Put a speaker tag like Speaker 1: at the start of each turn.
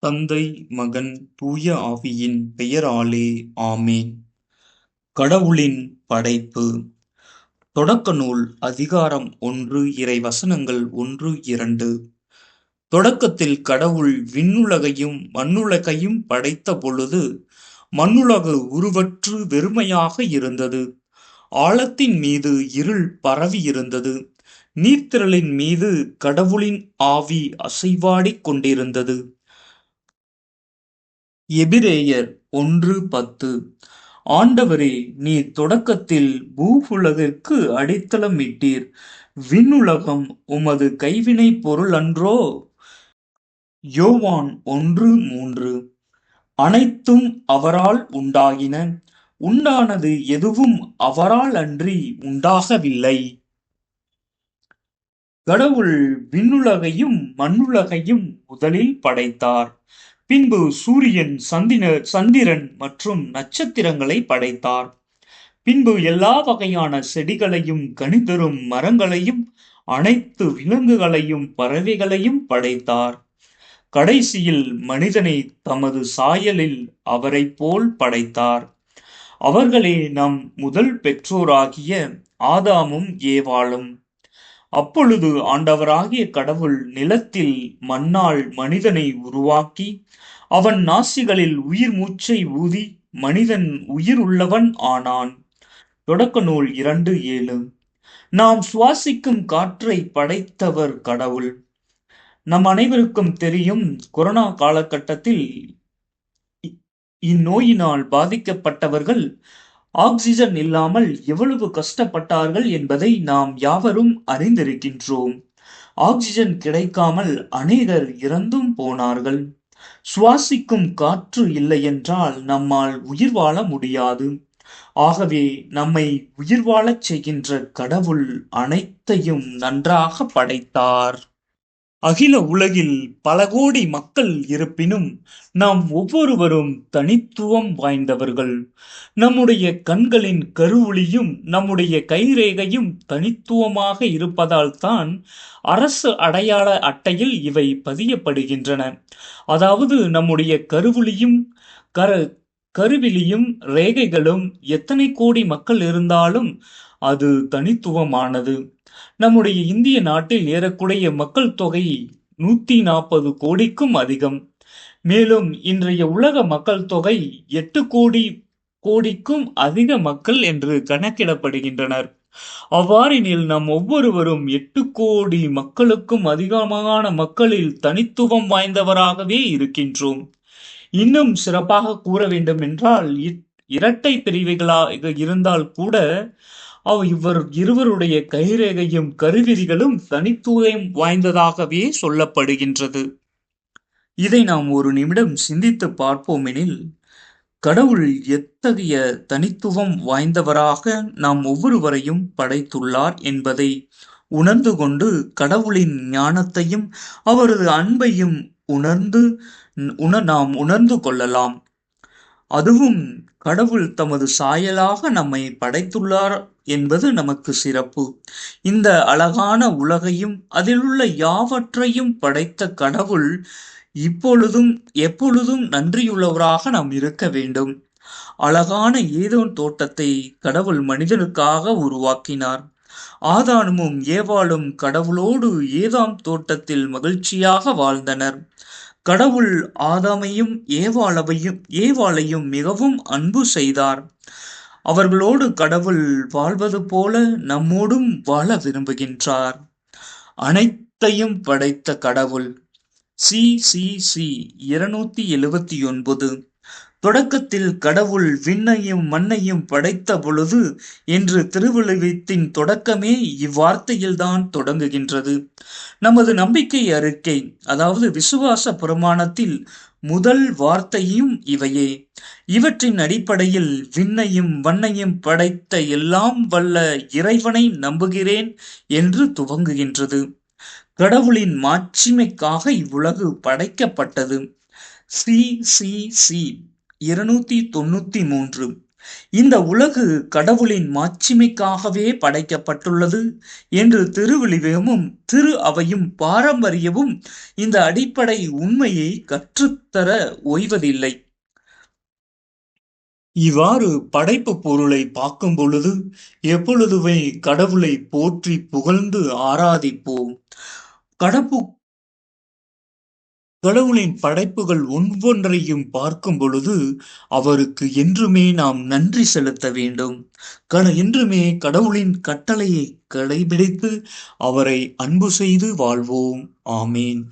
Speaker 1: தந்தை, மகன், தூய ஆவியின் பெயராலே ஆமென். கடவுளின் படைப்பு. தொடக்க நூல் அதிகாரம் ஒன்று இறை வசனங்கள் ஒன்று இரண்டு. தொடக்கத்தில் கடவுள் விண்ணுலகையும் மண்ணுலகையும் படைத்த பொழுது மண்ணுலகு உருவற்று வெறுமையாக இருந்தது. ஆழத்தின் மீது இருள் பரவி இருந்தது. நீர்த்திரளின் மீது கடவுளின் ஆவி அசைவாடிக் கொண்டிருந்தது. எபிரேயர் ஒன்று பத்து. ஆண்டவரே நீ தொடக்கத்தில் பூவுலகிற்கு அடித்தளமிட்டீர் விண்ணுலகம் உமது கைவினைப் பொருள் அன்றோ? யோவான் ஒன்று மூன்று. அனைத்தும் அவரால் உண்டாகின. உண்டானது எதுவும் அவரால் அன்றி உண்டாகவில்லை. கடவுள் விண்ணுலகையும் மண்ணுலகையும் முதலில் படைத்தார். பின்பு சூரியன் சந்தின சந்திரன் மற்றும் நட்சத்திரங்களை படைத்தார். பின்பு எல்லா வகையான செடிகளையும் கனிதரும் மரங்களையும் அனைத்து விலங்குகளையும் பறவைகளையும் படைத்தார். கடைசியில் மனிதனை தமது சாயலில் அவரை போல் படைத்தார். அவர்களே நம் முதல் பெற்றோராகிய ஆதாமும் ஏவாளும். அப்பொழுது ஆண்டவராகிய கடவுள் நிலத்தில் மண்ணால் மனிதனை உருவாக்கி அவன் நாசிகளில் உயிர் மூச்சை ஊதி மனிதன் உயிர் உள்ளவன் ஆனான். தொடக்க நூல் இரண்டு ஏழு. நாம் சுவாசிக்கும் காற்றை படைத்தவர் கடவுள். நம் அனைவருக்கும் தெரியும் கொரோனா காலகட்டத்தில் இந்நோயினால் பாதிக்கப்பட்டவர்கள் ஆக்சிஜன் இல்லாமல் எவ்வளவு கஷ்டப்பட்டார்கள் என்பதை நாம் யாவரும் அறிந்திருக்கின்றோம். ஆக்சிஜன் கிடைக்காமல் அநேகர் இறந்தும் போனார்கள். சுவாசிக்கும் காற்று இல்லை என்றால் நம்மால் உயிர் வாழ முடியாது. ஆகவே நம்மை உயிர் வாழச் செய்கின்ற கடவுள் அனைத்தையும் நன்றாக படைத்தார். அகில உலகில் பல கோடி மக்கள் இருப்பினும் நாம் ஒவ்வொருவரும் தனித்துவம் வாய்ந்தவர்கள். நம்முடைய கண்களின் கருவொளியும் நம்முடைய கைரேகையும் தனித்துவமாக இருப்பதால்தான் அரசு அடையாள அட்டையில் இவை பதியப்படுகின்றன. அதாவது நம்முடைய கருவொளியும் கரு கருவிலியும் ரேகைகளும் எத்தனை கோடி மக்கள் இருந்தாலும் அது தனித்துவமானது. நம்முடைய இந்திய நாட்டில் ஏறக்குறைய மக்கள் தொகை நூத்தி நாற்பது கோடிக்கும் அதிகம். மேலும் இன்றைய உலக மக்கள் தொகை எட்டு கோடி கோடிக்கும் அதிக மக்கள் என்று கணக்கிடப்படுகின்றனர். அவ்வாறெனில் நாம் ஒவ்வொருவரும் எட்டு கோடி மக்களுக்கும் அதிகமான மக்களில் தனித்துவம் வாய்ந்தவராகவே இருக்கின்றோம். இன்னும் சிறப்பாக கூற வேண்டும் என்றால் இரட்டை பிரிவுகளாக இருந்தால் கூட அவ இவர் இருவருடைய கைரேகையும் கருவிரிகளும் தனித்துவம் வாய்ந்ததாகவே சொல்லப்படுகின்றது. இதை நாம் ஒரு நிமிடம் சிந்தித்து பார்ப்போமெனில் கடவுள் எத்தகைய தனித்துவம் வாய்ந்தவராக நாம் ஒவ்வொருவரையும் படைத்துள்ளார் என்பதை உணர்ந்து கொண்டு கடவுளின் ஞானத்தையும் அவரது அன்பையும் உணர்ந்து உண நாம் உணர்ந்து கொள்ளலாம். அதுவும் கடவுள் தமது சாயலாக நம்மை படைத்துள்ளார் என்பது நமக்கு சிறப்பு. இந்த அழகான உலகையும் அதிலுள்ள யாவற்றையும் படைத்த கடவுள் இப்பொழுதும் எப்பொழுதும் நன்றியுள்ளவராக நாம் இருக்க வேண்டும். அழகான ஏதோ தோட்டத்தை கடவுள் மனிதனுக்காக உருவாக்கினார். ஆதானமும் ஏவாளும் கடவுளோடு ஏதாம் தோட்டத்தில் மகிழ்ச்சியாக வாழ்ந்தனர். கடவுள் ஆதாமையும் ஏவாளவையும் ஏவாளையும் மிகவும் அன்பு செய்தார். அவர்களோடு கடவுள் வாழ்வது போல நம்மோடும் வாழ விரும்புகின்றார். அனைத்தையும் படைத்த கடவுள். சி. சி. சி. இருநூத்தி எழுபத்தி ஒன்பது. தொடக்கத்தில் கடவுள் விண்ணையும் மண்ணையும் படைத்த பொழுது என்று திருவிழத்தின் தொடக்கமே இவ்வார்த்தையில்தான் தொடங்குகின்றது. நமது நம்பிக்கை அறிக்கை அதாவது விசுவாச பிரமாணத்தில் முதல் வார்த்தையும் இவையே. இவற்றின் அடிப்படையில் விண்ணையும் வண்ணையும் படைத்த எல்லாம் வல்ல இறைவனை நம்புகிறேன் என்று துவங்குகின்றது. கடவுளின் மாட்சிமைக்காக இவ்வுலகு படைக்கப்பட்டது. C C C. இருநூத்தி தொண்ணூத்தி மூன்று இந்த உலகு கடவுளின் மாட்சிமைக்காகவே படைக்கப்பட்டுள்ளது என்று திருவிழிவமும் திரு அவையும் பாரம்பரியமும் இந்த அடிப்படை உண்மையை கற்றுத்தர ஓய்வதில்லை. இவ்வாறு படைப்பு பொருளை பார்க்கும் பொழுது எப்பொழுதுமே கடவுளை போற்றி புகழ்ந்து ஆராதிப்போம். கடப்பு கடவுளின் படைப்புகள் ஒவ்வொன்றையும் பார்க்கும் பொழுது அவருக்கு என்றுமே நாம் நன்றி செலுத்த வேண்டும். கட என்றுமே கடவுளின் கட்டளையை கடைபிடித்து அவரை அன்பு செய்து வாழ்வோம். ஆமேன்.